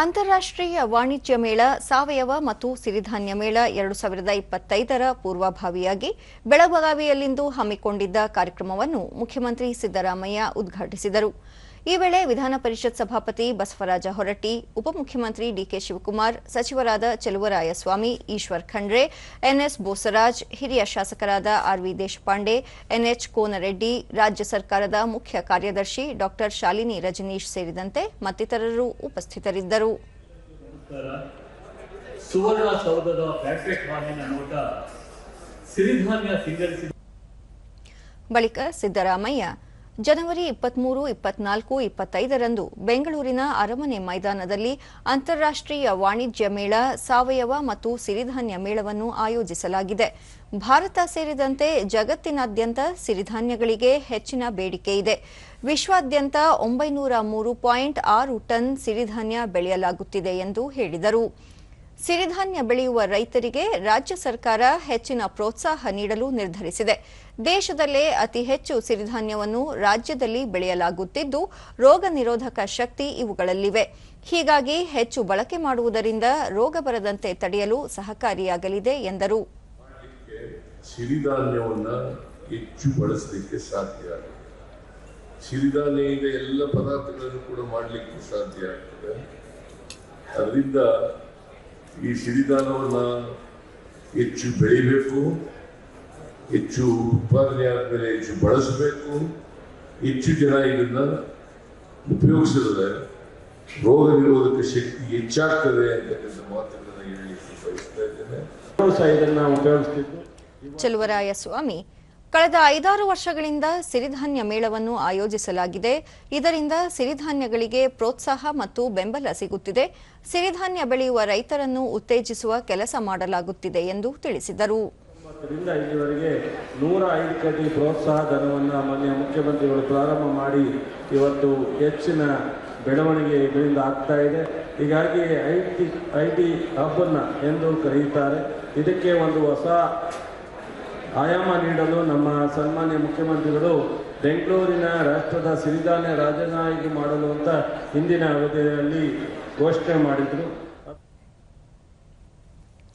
ಅಂತಾರಾಷ್ಟ್ರೀಯ ವಾಣಿಜ್ಯ ಮೇಳ, ಸಾವಯವ ಮತ್ತು ಸಿರಿಧಾನ್ಯ ಮೇಳ ಎರಡು ಸಾವಿರದ ಇಪ್ಪತ್ತೈದರ ಪೂರ್ವಭಾವಿಯಾಗಿ ಬೆಳಗಾವಿಯಲ್ಲಿಂದು ಹಮ್ಮಿಕೊಂಡಿದ್ದ ಕಾರ್ಯಕ್ರಮವನ್ನು ಮುಖ್ಯಮಂತ್ರಿ ಸಿದ್ದರಾಮಯ್ಯ ಉದ್ಘಾಟಿಸಿದರು. ಈ ವೇಳೆ ವಿಧಾನ ಪರಿಷತ್ ಸಭಾಪತಿ ಬಸವರಾಜ ಹೊರಟ್ಟಿ ಉಪಮುಖ್ಯಮಂತ್ರಿ ಡಿಕೆ ಶಿವಕುಮಾರ್ ಸಚಿವರಾದ ಚೆಲುವರಾಯಸ್ವಾಮಿ ಈಶ್ವರ್ ಖಂಡ್ರೆ ಎನ್ಎಸ್ ಬೋಸರಾಜ್ ಹಿರಿಯ ಶಾಸಕರಾದ ಆರ್ವಿ ದೇಶಪಾಂಡೆ ಎನ್ಎಚ್ ಕೋನರೆಡ್ಡಿ ರಾಜ್ಯ ಸರ್ಕಾರದ ಮುಖ್ಯ ಕಾರ್ಯದರ್ಶಿ ಡಾ. ಶಾಲಿನಿ ರಜನೀಶ್ ಸೇರಿದಂತೆ ಮತ್ತಿತರರು ಉಪಸ್ಥಿತರಿದ್ದರು. ಬಳಿಕ ಸಿದ್ದರಾಮಯ್ಯ ಜನವರಿ ಇಪ್ಪತ್ಮೂರು, ಇಪ್ಪತ್ನಾಲ್ಕು, ಇಪ್ಪತ್ತೈದರಂದು ಬೆಂಗಳೂರಿನ ಅರಮನೆ ಮೈದಾನದಲ್ಲಿ ಅಂತಾರಾಷ್ಟ್ರೀಯ ವಾಣಿಜ್ಯ ಮೇಳ, ಸಾವಯವ ಮತ್ತು ಸಿರಿಧಾನ್ಯ ಮೇಳವನ್ನು ಆಯೋಜಿಸಲಾಗಿದೆ. ಭಾರತ ಸೇರಿದಂತೆ ಜಗತ್ತಿನಾದ್ಯಂತ ಸಿರಿಧಾನ್ಯಗಳಿಗೆ ಹೆಚ್ಚಿನ ಬೇಡಿಕೆ ಇದೆ. ವಿಶ್ವಾದ್ಯಂತ ಒಂಬೈನೂರ ಮೂರು ಪಾಯಿಂಟ್ ಆರು ಟನ್ ಸಿರಿಧಾನ್ಯ ಬೆಳೆಯಲಾಗುತ್ತಿದೆ ಎಂದು ಹೇಳಿದರು. ಸಿರಿಧಾನ್ಯ ಬೆಳೆಯುವ ರೈತರಿಗೆ ರಾಜ್ಯ ಸರ್ಕಾರ ಹೆಚ್ಚಿನ ಪ್ರೋತ್ಸಾಹ ನೀಡಲು ನಿರ್ಧರಿಸಿದೆ. ದೇಶದಲ್ಲೇ ಅತಿ ಹೆಚ್ಚು ಸಿರಿಧಾನ್ಯವನ್ನು ರಾಜ್ಯದಲ್ಲಿ ಬೆಳೆಯಲಾಗುತ್ತಿದ್ದು, ರೋಗ ಶಕ್ತಿ ಇವುಗಳಲ್ಲಿವೆ. ಹೀಗಾಗಿ ಹೆಚ್ಚು ಬಳಕೆ ಮಾಡುವುದರಿಂದ ರೋಗ ಬರದಂತೆ ತಡೆಯಲು ಸಹಕಾರಿಯಾಗಲಿದೆ ಎಂದರು. ಹೆಚ್ಚು ಬಳಸಲಿಕ್ಕೆ ಸಾಧ್ಯ ಸಿರಿಧಾನ್ಯ ಎಲ್ಲ ಪದಾರ್ಥಗಳನ್ನು ಕೂಡ ಮಾಡಲಿಕ್ಕೆ ಸಾಧ್ಯ ಆಗ್ತದೆ. ಅದರಿಂದ ಈ ಸಿರಿಧಾನ್ಯವನ್ನ ಹೆಚ್ಚು ಬೆಳಿಬೇಕು ಹೆಚ್ಚು ಉತ್ಪಾದನೆ ಆದಮೇಲೆ ಹೆಚ್ಚು ಬಳಸಬೇಕು. ಹೆಚ್ಚು ಜನ ಇದನ್ನ ಉಪಯೋಗಿಸಿದ್ರೆ ರೋಗ ನಿರೋಧಕ ಶಕ್ತಿ ಹೆಚ್ಚಾಗ್ತದೆ ಅಂತಕ್ಕಂಥ ಮಾತುಗಳನ್ನ ಹೇಳಿ ಬಯಸ್ತಾ ಇದ್ದೇನೆ. ಚಲುವರಾಯ ಸ್ವಾಮಿ ಕಳೆದ ಐದಾರು ವರ್ಷಗಳಿಂದ ಸಿರಿಧಾನ್ಯ ಮೇಳವನ್ನು ಆಯೋಜಿಸಲಾಗಿದೆ. ಇದರಿಂದ ಸಿರಿಧಾನ್ಯಗಳಿಗೆ ಪ್ರೋತ್ಸಾಹ ಮತ್ತು ಬೆಂಬಲ ಸಿಗುತ್ತಿದೆ. ಸಿರಿಧಾನ್ಯ ಬೆಳೆಯುವ ರೈತರನ್ನು ಉತ್ತೇಜಿಸುವ ಕೆಲಸ ಮಾಡಲಾಗುತ್ತಿದೆ ಎಂದು ತಿಳಿಸಿದರು. ಇಲ್ಲಿವರೆಗೆ ನೂರ ಐದು ಕೋಟಿ ಪ್ರೋತ್ಸಾಹ ಧನವನ್ನು ಮಾನ್ಯ ಮುಖ್ಯಮಂತ್ರಿಗಳು ಪ್ರಾರಂಭ ಮಾಡಿ ಇವತ್ತು ಹೆಚ್ಚಿನ ಬೆಳವಣಿಗೆ ಇದರಿಂದ ಆಗ್ತಾ ಇದೆ. ಹೀಗಾಗಿ ಐ ಟಿ ಐ ಟಿ ಹಬ್ಬನ್ನು ಎಂದು ಕರೆಯುತ್ತಾರೆ. ಇದಕ್ಕೆ ಒಂದು ಹೊಸ ಆಯಾಮ ನೀಡಲು ನಮ್ಮ ಸನ್ಮಾನ್ಯ ಮುಖ್ಯಮಂತ್ರಿಗಳು ಬೆಂಗಳೂರಿನ ರಾಷ್ಟ್ರದ ಸಿರಿಧಾನ್ಯ ರಾಜಧಾನಿಗೆ ಮಾಡಲು ಅಂತ ಹಿಂದಿನ ಅವಧಿಯಲ್ಲಿ ಘೋಷಣೆ ಮಾಡಿದರು.